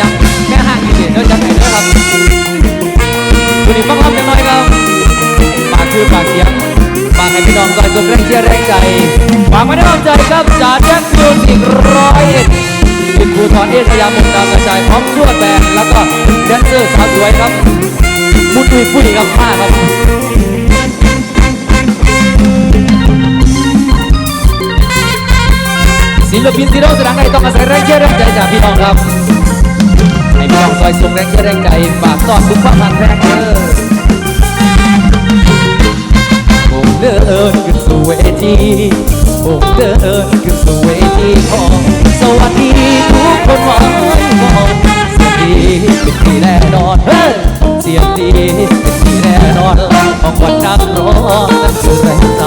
ยังแค่ห่างนิดเดียวจะไหนนะครับวันนี้ฟังรับกันหน่อยครับปากคือปากเสียงฝากให้พี่น้องคอยส่งแรงเชียร์แรงใจฝากมาได้ความใจครับจากแจ็คมิวสิกร้อยเอ็ดทีมภูทรเอสยามมุกดาวกระจายพร้อมชวดแบนแล้วก็แดนเซอร์สาวสวยครับมุดอุยปุ้ยครับผ้าครับศิลปินที่เราแสดงในต้องอาศัยแรงเชียร์แรงใจจากพี่น้องครับ พี่น้องคอยส่งแรงเชียร์แรงใจฝากตอนทุกความหักแรงเด้อผมเดินขึ้นสู่เวทีผมเดินขึ้นสู่เวทีของสวัสดีทุกคนหวังของเสียงดีเป็นที่แน่นอนเฮ้ยเสียงดีเป็นที่แน่นอนของคนนักร้องนั้นคือแรงใจ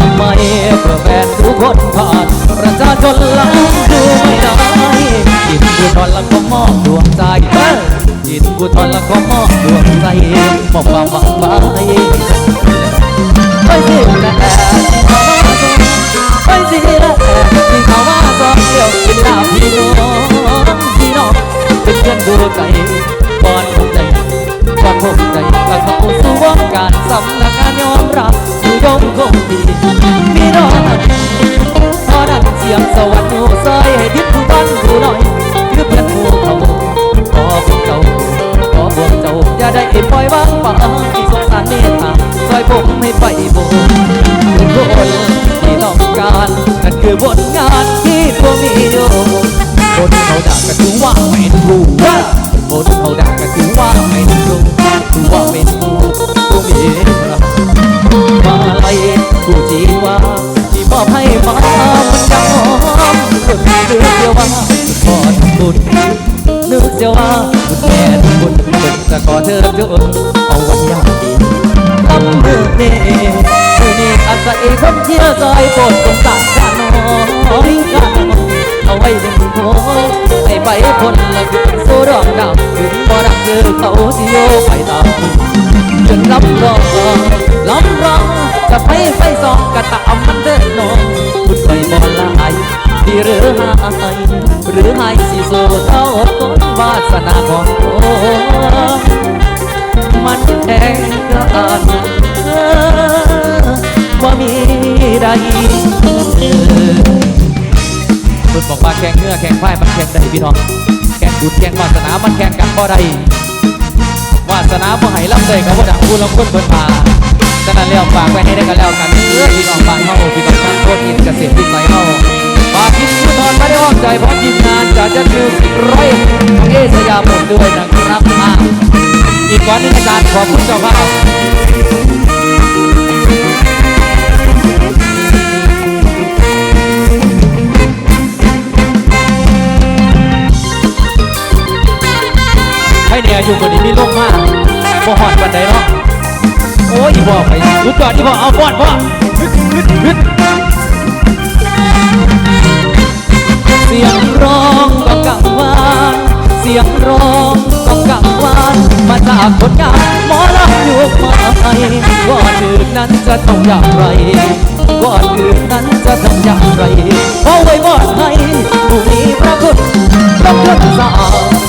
ทำไมเพื่อแฟนทุกคนผ่าน ประชาชนลังดูไม่ได้ยินกูทอนล้วก็มอบดวงใจยินกูทอนล้วก็มอบดวงใจมอบความหวังไว้ไปสิแหละไปสิแหละที่เขาว่าสองเดียวกินลาวพี่น้องพี่น้องเป็นเพื่อนดูใจก่อนผมใจก่อนผมใจและเขาสู่วงการสำนักงานยอมรับอยู่ยงคงดี สียงสวรรค์หูซอยให้ดิบผู้บ้านผู้น้อยคือเพื่อนผู้เขาขอพวกเจ้าขอพวกเจ้าอย่าได้ปล่อยวางป่าที่สงสารเมตตาซอยผมให้ไปโบทุกคนที่ต้องการนั่นคือผลงานที่ตัวมีอยู่คนเขาด่ากันถือว่าไม่รู้ว่าคนเขาด่าก็คือว่าไม่รู้คือว่าเป็นผู้ผู้มีมาไล่ผู้จีว่า ที่มอบให้มามันยังหอมเรื่องเดียวว่าขอนบุญนึกเสียวว่าบุญแม่บุญบุญจะขอเธอเธอเอาไว้ยามดีทำเรื่องนี้เมื่อนี้อาศัยคนเที่ยวซอยโปรดสงสารกันน้อยกันเอาไว้ดึงโถให้ไปคนละคืนสู้ดอกดาวถึงบ่รักคือเขาที่โยไปตาม จนรับรองรับรองจะไปไฟสองกะตามมันเดินนองคุณไปบ่ลายดีหรือหายหรือหายสิโซเท่าต้นวาสนาของโตมันแทงกันว่ามีใดคุณบอกว่าแข่งเนื้อแข่งไพ่มันแข่งได้พี่น้องแข่งบุญแข่งวาสนามันแข่งกันบ่ได้ สนาบ่ให้รับได้กับว่าดังผู้ลงคนเพิ่นมาฉะนั้นแล้วฝากไว้ให้ได้กันแล้วกันเพื่อพี่น้องบ้านเฮาพี่น้องทางโคตรอินเกษตรวิสัยเฮาฝากทีมผู้ทอนมาได้อ้อมใจพร้อมทีมงานจากจัดมิวสิกร้อยของเอสยามหมดด้วยนะครับอ่าอีกวันหนึงอาจารย์ขอบคุณเจ้าภาพให้เนี่ยอยู่คนนี้มีโลมมาก บ่หอดวันใดเนาะโอ้ยอีบ่ไปรุดก่อนอีบ่เอาบอดบ่ฮึดฮึดฮึดเสียงร้องก็กังวานเสียงร้องก็กังวานมาจากผลงานหมอลำอยู่ไม้ก่อนอื่นนั้นจะต้องอย่างไรก่อนอื่นนั้นจะต้องอย่างไรขอไว้บอดให้ผู้มีพระคุณต้องขึ้นสางขึ้น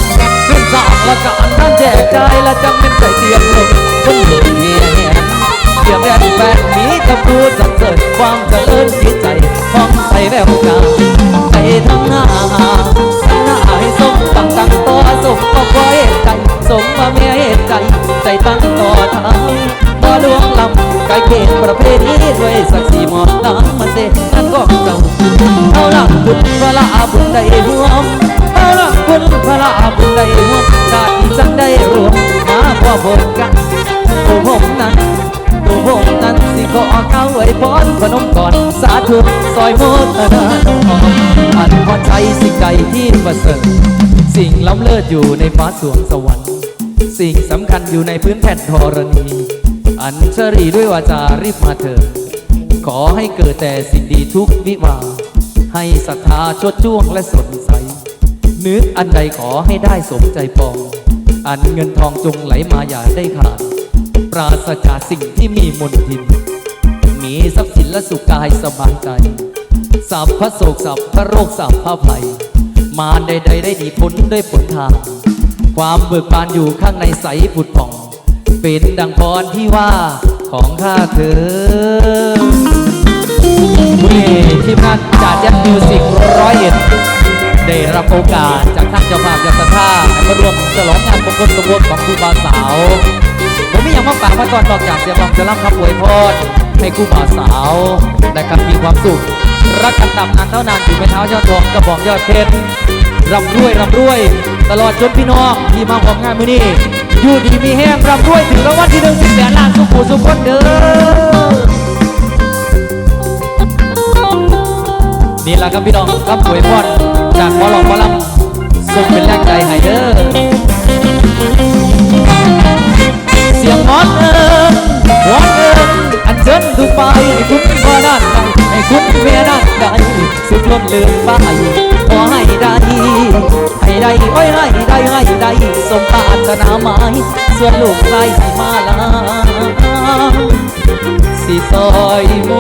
สร้างละการท่านแจกใจละจำเป็นใจเตียมลงบนหนึ่งเมียเตียมแดนแฟนมีตะพูดสรรเสริญความเจริญจิตใจของใสแววกาไปทั้งหน้าหน้าให้สมตั้งตั้งต่อสมก็คอยใจสมว่าเมียเหตุใจใจตั้งต่อทางต่อลวงลำไกลเกณฑ์ประเพณีด้วยศักดิ์ศรีหมอบน้ำมันเดนั่นก็เจ้าเอาละคุณพระลาบุญได้ห่ว อนสาธุซอยโมทนานอมอันพอใจสิ่งใดที่ประเสริฐสิ่งล้ำเลิศอยู่ในฟ้าสวงสวรรค์ สิ่งสำคัญอยู่ในพื้นแผ่นธรณี อัญชรีด้วยวาจารีบมาเถิดขอให้เกิดแต่สิ่งดีทุกวิวาห์ให้ศรัทธาชดช่วงและสดใส นึกอันใดขอให้ได้สมใจปอง อันเงินทองจงไหลมาอย่าได้ขาด ปราศจากสิ่งที่มีมนทิน มีทรัพย์สินและสุขกายสบายใจสัพพะโศกสัพพะโรคสัพพะภัย มาใดๆได้ดีพ้นด้วยผลทาง ความเบิกบานอยู่ข้างในใสผุดผ่อง เป็นดังพรที่ว่าของข้าเธอวันนี้ทีมงานจากแจ็คมิวสิกร้อยเอ็ดได้รับโอกาสจากท่านเจ้าภาพจากสถาให้มารวมฉลองงานมงคลสมรสของครูบาวสาวผมไม่อยากมาฝากมาก่อนนอกจากเสียงรองจะรับคำอวยพร ให้ครูบ่าวสาวได้คำมีความสุข รักกันตามนานเท่านานอยู่เป็นเท้ายอดทองกระบอกยอดเพชรร่ำรวยร่ำรวย ตลอดจนพี่น้องที่มาของงานมื้อนี้อยู่ดีมีแห้งร่ำรวยถึงรางวัลที่หนึ่งสิบแสนล้านสุขุสุขคนเด้อนี่แหละครับพี่น้องครับอวยพรจากหมอลองหมอลำส่งเป็นแรงใจให้เด้อเสียงมอนเอิญหวอนเอิ ญอันเชิญทุกไปให้คุณพ่อด้านใดให้คุณเมียด้านใดสุดล้นลืมไปขอให้ได้ให้ได้โอ้ยให้ได้ให้ได้สมปรารถนาหมายส่วนลูกชายสิมาลาสิซอยโม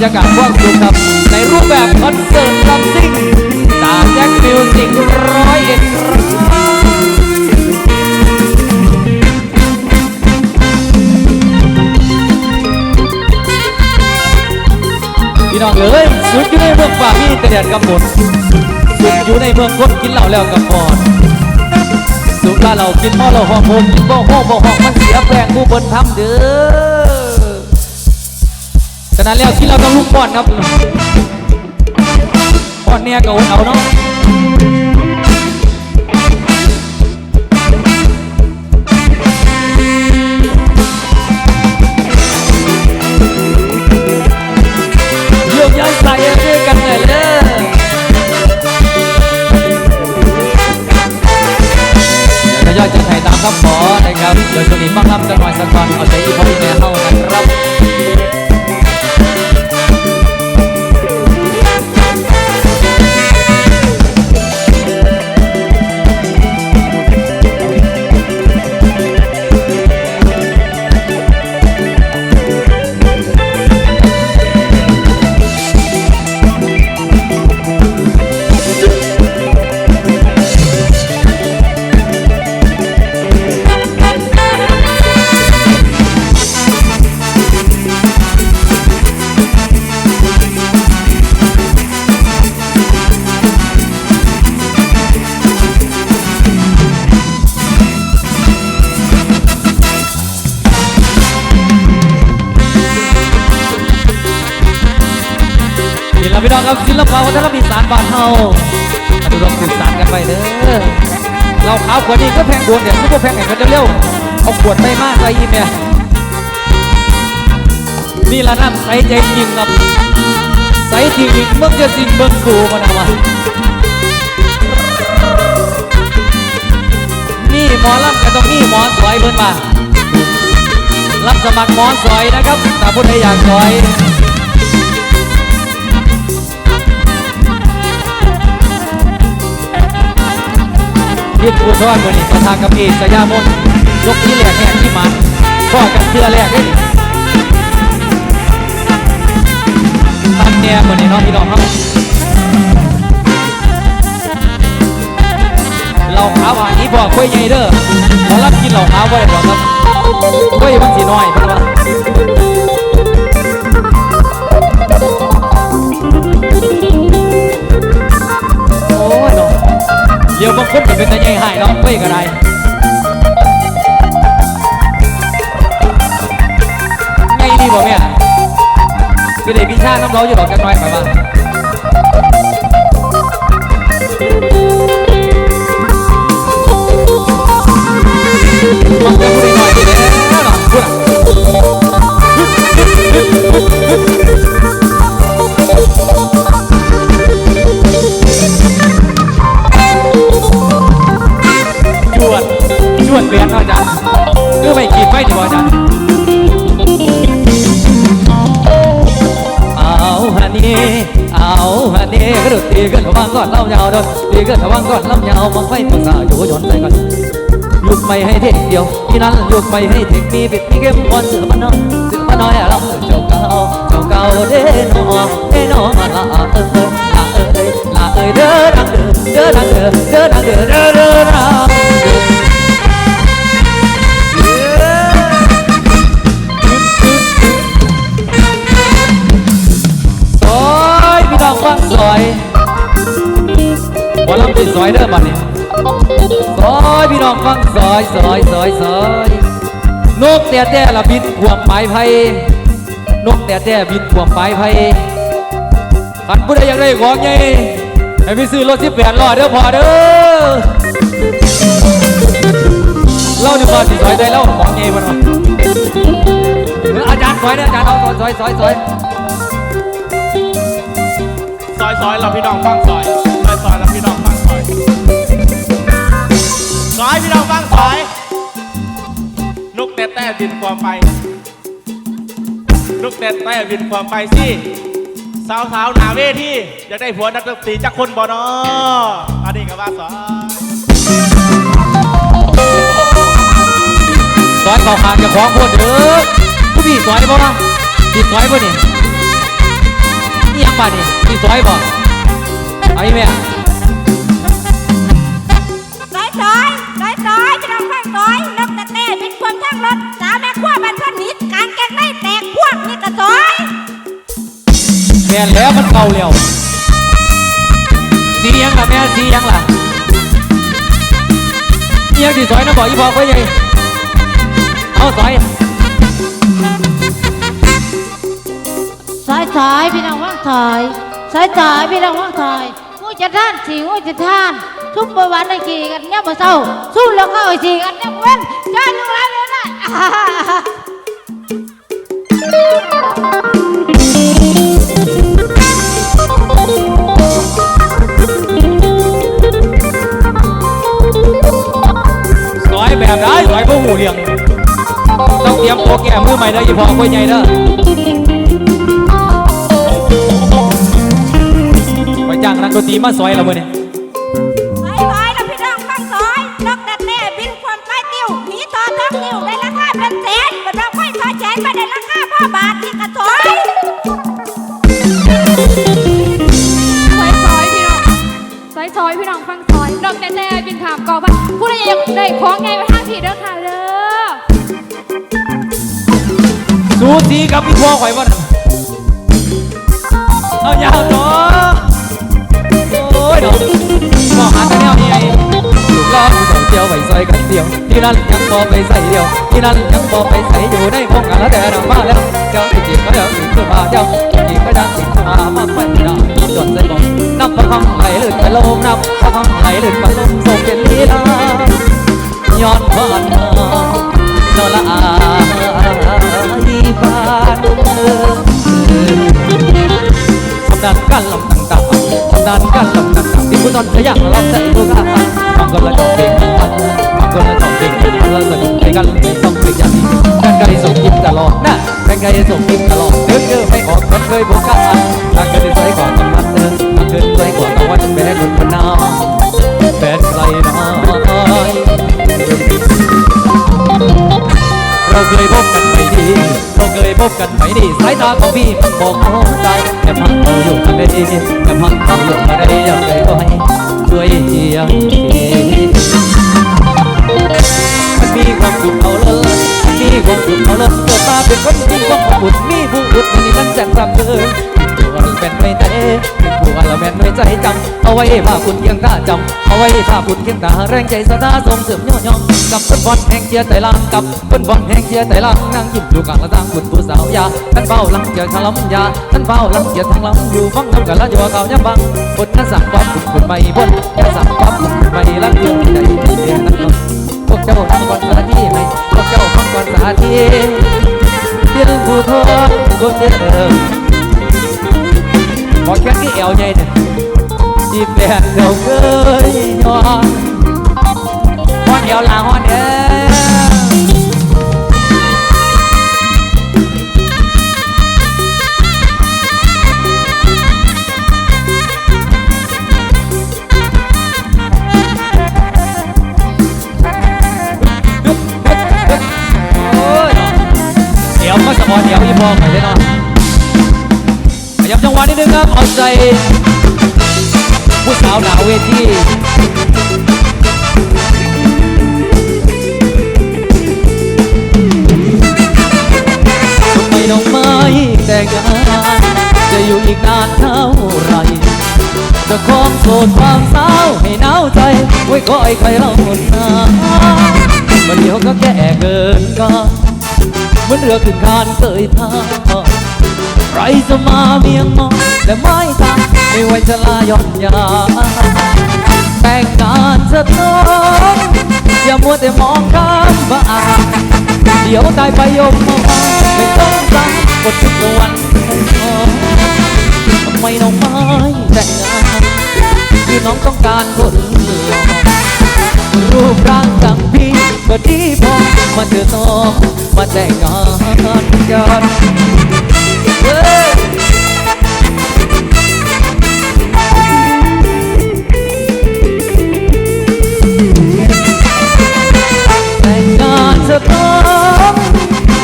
รรยากาศกว้างสุขครับ ในรูปแบบคอนเสิร์ตลำซิ่งจากแจ็คมิวสิกร้อยเอ็ดพี่น้องเอ้ยสุดอยู่ในเมืองป่ามีแต่แดดกำหนดสุขอยู่ในเมืองคนกินเหล้าแล้วกับพอนสุขลาเรากินหม้อเราห้องผมกินบ่ห้องบ่ห้องมันเสียแปลงผู้เบิ่นทำเด้อ นั้นแล้วกินเราต้องลุกป้อนครับป้อนเนี่ยก็เอาเนาะโยกย้ายใส่ด้วยกันเลยเด้อดจะไถ่ตามคำขอนะครับเดี๋ยวช่วงนี้ฟังลำกันหน่อยสักก่อนเอาใจอีพ่ออีแม่เข้านะครับ ครับศิลปะวัฒนธรรมอีสานบ้านเฮามาดูลองสื่อสารกันไปเด้อเราขาวขวดนี้ก็แพงดวนเดี๋ยวซุปเปอร์แพงแห่งกันเร็วๆเอาขวดไปมากเลยอีเมียนี่ละน้ำใสใจจริงครับใสจริงอีกเมื่อจะสิ่งเบิ่งกูมันเอามานี่หมอลำก็ต้องมีหมอสวยเบิ่นมารับสมัครหมอสวยนะครับถ้าผู้ใดอยากสวย ยิดอุทอนมือนี่ประธานกับพี่สยามนยกที่แหลกแห่ที่มันพ่อกันเชื่อแรกได้ทำเนี่ยมือนี่น้องพี่น้องเนาะเราขาวานนี้บอกกล้วยใหญ่เด้อหมอรับกินเหล่าขาวไว้บอกครับกล้วยมันสีน้อยเพิ่นว่า บางคนก็เป็นตาใหญ่หายเนาะเว้ยก็ได้ไงดีบ่แม่คือได้พิชาน้ำร้อนอยู่ดอกกันน้อยไปบ้างมันจะพูดน้อยดีเด้อ เปลี่ยนเนาอจ้ะย์ไปขีดไฟดีกว่าจ้ะเอาฮันนี่เอาฮันนี่กระดุดตีกันระวังก่อนเล่ายาวโดนตีกันระวังก่อนเล่ายาวมังไฟตัวสาวอยู่ย้อนใจก่อนหยุดไม่ให้เทคเดียวที่นั่นหยุดไม่ให้เทคมีปิดมีเก็บคนเสือบ้นน้อยเสือบ้นน้อยเราเจ้าเก่าเจ้าเก่าเด้นอเด้นอมาละเออลาเอ้ยลาเอ้ยเดินดังเดินเด้อดังเดินเด้อดังเดินเด้ อลำติดซอยเด้อบัดนี้ซอยพี่น้องฟังซอยซอยซอยซอยนกแต่แต่ละบินขวมปลายไผ่นกแต่แต่บินขวมปลายไผ่ขันผู้ใดอยากได้ของไงให้ไปซื้อรถที่แปดล้อเด้อพอเด้อเล่าดีกว่าสิซอยได้เล่าของไงมันวะเอออาจารย์ซอยเด้ออาจารย์เอาซอยซอยซอยซอยซอยเราพี่น้องฟังซอย ซอยซอยเราพี่น้องฟังซอยซอยพี่น้องฟังซอยนกแต่แต่บินความไปนกแต่แต่บินความไปสิสาวสาวหนาเวทีอยากได้ผัวนักดนตรีจักคนบ่นออันนี้ก็ว่าซอยซอยเข่าหางจะของคนเด้อผู้พี่ซอยบ่มาพี่ซอยบ่นี่นี่ยังบ่นี่ยพี่ซอยบ่ ไอ้แม่ซอยซอยซอยซอยพี่น้องฟังซอยนกตะเต้บินความทั้งรถสาวแม่ขั้วบันทนนิดการแกงได้แตกพวกนี่ก็ซอย แม่นแล้วมันเก่าแล้วสียังล่ะแม่สียังล่ะนี่ยังที่ซอยนะบอกอีพอไว้ยังเอาซอยสายสายพี่น้องว่างถอย สายสายพี่น้องว่างถอยงูจะท่านสีงูจะท่านทุบประวันในกี่กันเนี่ยมาเศร้าสู้แล้วก็เอาสีกันเนี่ยเว้นจ้าลูกหลานเลยนะอ่าฮ่าฮ่าซอยแบบได้ซอยบ่หูเรื่องต้องเตรียมตัวแก้มือใหม่เด้ออีพอไว้ใหญ่เด้อ นักดนตรีมาซอยเราเมื่อนี้ซอยซอยแล้วพี่น้องฟังซอยนกตะเต้บินความไปติ้วหนีต่อทักติ้วได้ราคาเป็นแสนบัดเราค่อยซอยแสนไปได้ราคาพ่อบาทนี่ก็ซอยซอยซอยพี่น้องซอยซอยพี่น้องฟังซอยดอกแต่แต่บินถามกอบว่าผู้ใดอยากได้ของไงมาทางผีเด้อค่ะเด้อสูสีกับพี่พ่อข่อยบ่น่ะเอายาวเนาะโอ้ย เนาะมองหาแต่แนวนี้ไอ้ลูกล้อผู้เจ้าเจียวไว้ซอยกันเดียว ที่นั่นยังบ่ไปใส่เดียว ที่นั่นยังบ่ไปใส่อยู่ในวงการแล้วแต่นำมาแล้วเจ้าจีบก็เดี๋ยวถึงขึ้นมาเจ้าจีบก็ดังถึงมามาไม่ได้จนใจบอกนับประคองไหลลื่นไปลมนับประคองไหลลื่นไปลมส่งเป็นลีลาย้อนผ่านมานอละอาอีบานทำดานกันลำต่างๆทำดานกันลำต่างๆที่ผู้ นอนจะอยากลำใจผู้กล้าบางคนละจองเพลงกันบางคนละจองเพลงกันแล้วสนุกไปกันไม่ต้องไปอย่างนี้กันไกลส่งยิ้มตลอดนะกันไกลส่งยิ้มตลอดเดินเดินไม่ออกกันเคยบอกกันทางกันสวยกว่ากำลังเดินทางเดินสวยกว่าตะวันแม่คนพนาแฟนใครน้อยเราเคยพบกันไม่ดี พบกันไม่ดีสายตาของพี่มันบอกเข้าใจแต่พังเขาอยู่กันได้ดีแต่พังเขาอยู่กันได้ยังไงก็ให้ช่วยเชียงมันมีความสุขเอาเลยมันมีความสุขเอาเลยเกิดมาเป็นคนมีความอบอุ่นมีผู้อุดมันนี่มันแจ่มจำเลยตัวเราเป็นไม่ใจ เป็นผู้เราเป็นไม่ใจจำเอาไว้พาคุณเคียงตาจำเอาไว้พาคุณเคียงตาแรงใจสตาส่งเสริมย่อยองกับคนบอลแห่งเชียร์ใจลังกับคนบอลแห่งเชียร์ใจลังนั่งยิ้มอยู่กลางละทางคุณผู้สาวยาท่านเฝ้าลังเกียร์ทางลำยาท่านเฝ้าลังเกียร์ทางลำอยู่ฟังคำกันละจัวเก่าย่ำบังบทนั้นสั่งความคุณคุณไม่บนอย่าสั่งความคุณคุณไม่ลังเกียร์ใจเดียนั่นพวกเจ้าทำก่อนสาธิไหมพวกเจ้าฟังก่อนสาธิเดี๋ยวผู้ทอนคนเดิม ขอแค่ที่เอวใหญ่เนี่ยที่แยับจังหวะนิดนึงครับเอาใจผู้สาวหนาเวทีทำไมน้องไม่แต่งงานจะอยู่อีกนานเท่าไรจะคองโสดความเศร้าให้หนาวใจไว้คอยใครเล่าหนนาวันเดียวก็แก่เกินกันเหมือนเรือขึ้นคานเคยท่า ใครจะมาเมียงมองแต่ไม่ตาไม่ไหวจะลาย่อนยา แต่งงานเถอะน้องอย่ามัวแต่มองข้ามบ้านเดี๋ยวตายไปยมมาไม่ต้องสั่งกดทุกวันทำไมน้องไม่แต่งงานคือน้องต้องการคนหล่อรูปร่างดังพี่ก็ดีพอมาเถอะน้องมาแต่งงานกัน แต่งงานเถอะน้อง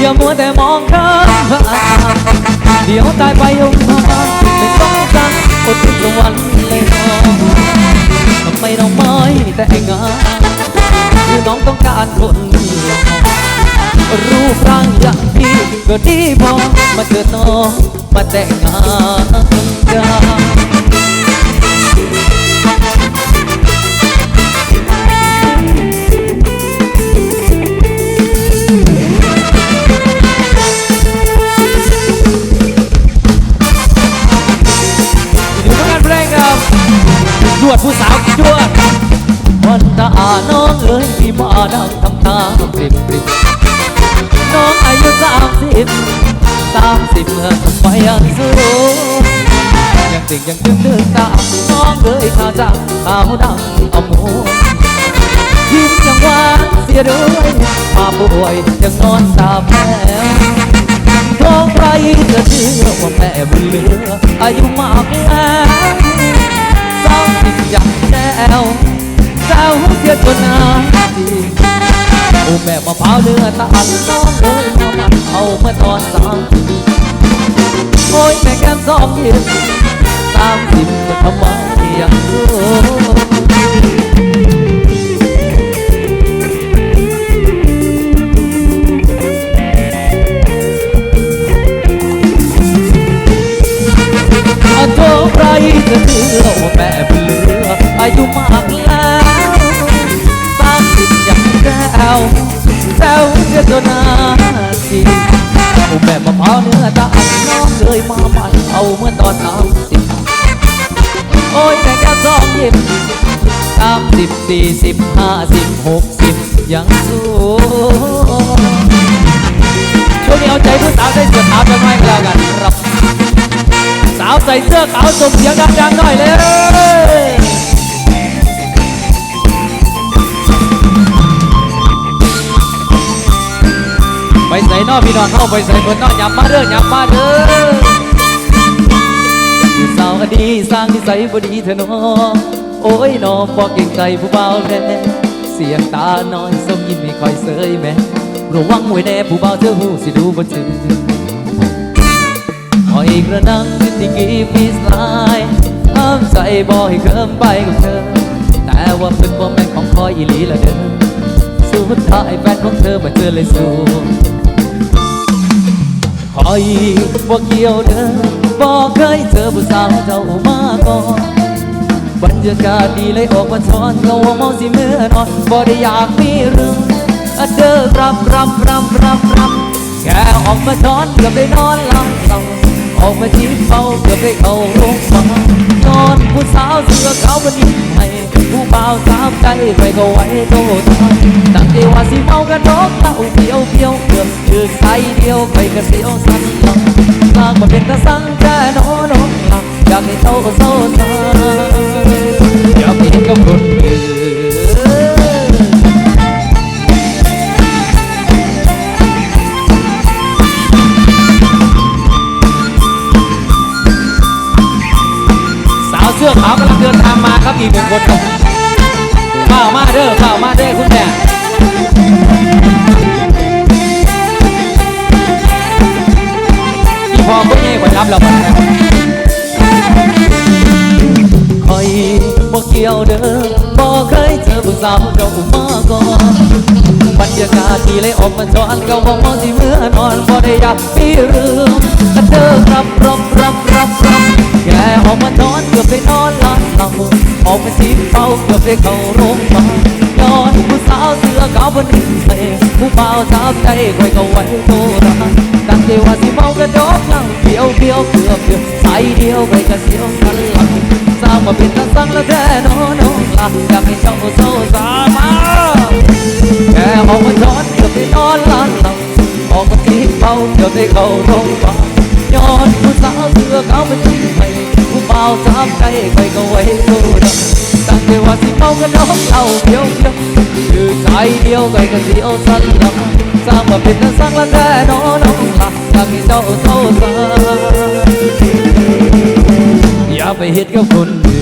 อย่ามัวแต่มองข้ามผ่านเดี๋ยวตายไปยงมาไม่ต้องสั่งอดทุกวันเลยน้องทำไมน้องไม่แต่งงานคือน้องต้องการคน รูปร่างอย่างพี่ก็ดีพอมาเจอน้องมาแต่งงานกันอยู่ทำงานเพลงครับจวดผู้สาวจวดวันตาน้องเอ้ยพี่มาดังทำตาปริบปริบ น้องอายุสามสิบสามสิบเมื่อทำไมยังสู้ยังติ่งยังตึงตึงตามน้องเอ้ยข้าจังขาวดำเอาหมูยิ้มยังหวานเสียด้วยมาป่วยยังนอนสาบแล้วท้องใครจะเชื่อว่าแม่บุญเหลืออายุมากแล้วสามสิบยังแก้วแก้วเสียจนนาที โอ้แม่มะพร้าวเนื้อตาลน้องเอ้ยมามันเอาเมื่อตอนสามสิบโอ้ยแม่แก้มสองยิ้มสามสิบจะทำไม บสี่สิบห้าสิบหกสิบยังสู้ช่วงนี้เอาใจผู้สาวใส่เสื้อขาวจะไม่ก็แล้วกันครับ สาวใส่เสื้อขาวส่งเสียงดังๆหน่อยเลยไปใส่นอพี่น้องเข้าไปใส่คนนอกยำมาเด้อยำมาเด้อสาวอดีสร้างนิสัยบดีเถอะน้อง โอ้ยนอพอเก่งใจผู้เบาแน่เสียงตาน้อยส่งยิ้มไม่ค่อยเสยแม่ระวังไว้แน่ผู้เบาเธอหูสิดูบ่จืดขออีกระนังที่กีฟีสไลน์ห้ามใจบ่ให้เคิมไปกับเธอ แต่ว่าเป็นบ่แม่นของคอยอีหลีละเด้อสุดท้ายแฟนของเธอมาเจอเลยสู้คอยบ่เกี่ยวเด้อบ่เคยเจอผู้สาวเจ้ามาก่อน บรรยากาศดีเลยออกมาทอนเขาว่าเมาสิเมื่อนอนบ่ได้อยากมีเรื่องอะเด้อรับรับรับรับรับแค่ออกมาทอนเกือบได้นอนหลับเศร้าออกมาจิ้มเฝ้าเกือบได้เข้าโรงพยาบาลนอนผู้สาวเสื้อขาววันนี้ให้ผู้บ่าวสามใจไปก็ไว้โตทานตั้งใจว่าสิเมากันน้องเต้าเพียวเพียวเกือบถือใสเดียวไปกันเดียวสั่นหลังสร้างมาเป็นตะสังแค่นอน้องหลังอยากให้เต้าเศร้า ออกมาจอนก็บอกมองที่เมื่อนอนบ่ได้อยากมีเรื่องกันเด้อครับรับรับรับรับแกออกมาจอนเกือบไปนอนหลับหลับออกมาสีเฝ้าเกือบไปเข้าโรงพยาบาลย้อนผู้สาวเสื้อขาวบนนี้เผู้เบาสาวใจคอยก็ไว้โทรศัพท์ตั้งใจว่าสิเมากระดกเหล้าเดียวเดียวเกือบเดียวใส่เดียวไปกระเสียวกันหลังสร้างมาเป็นตาสังแล้วแท้น้อน้องละอยากให้เจ้าเศร้าสามาแค่ออกมาช้อน ไปนอนล้านหลังออกมาตีเป้าเกือบได้เข้าโรงพยาบาลย้อนผู้สาวเสื้อขาวเป็นทิ้งไปผู้เบาสามใจไปก็ไว้สู้ดังตั้งใจว่าสิเมากันน้องเอาเดียวเดียวคือใจเดียวไปก็เสียวสันหลังสร้างมาเป็นนักสร้างละแท้น้อน้องละอยากให้เจ้าเศร้าสาอย่าไปเฮ็ดกับคน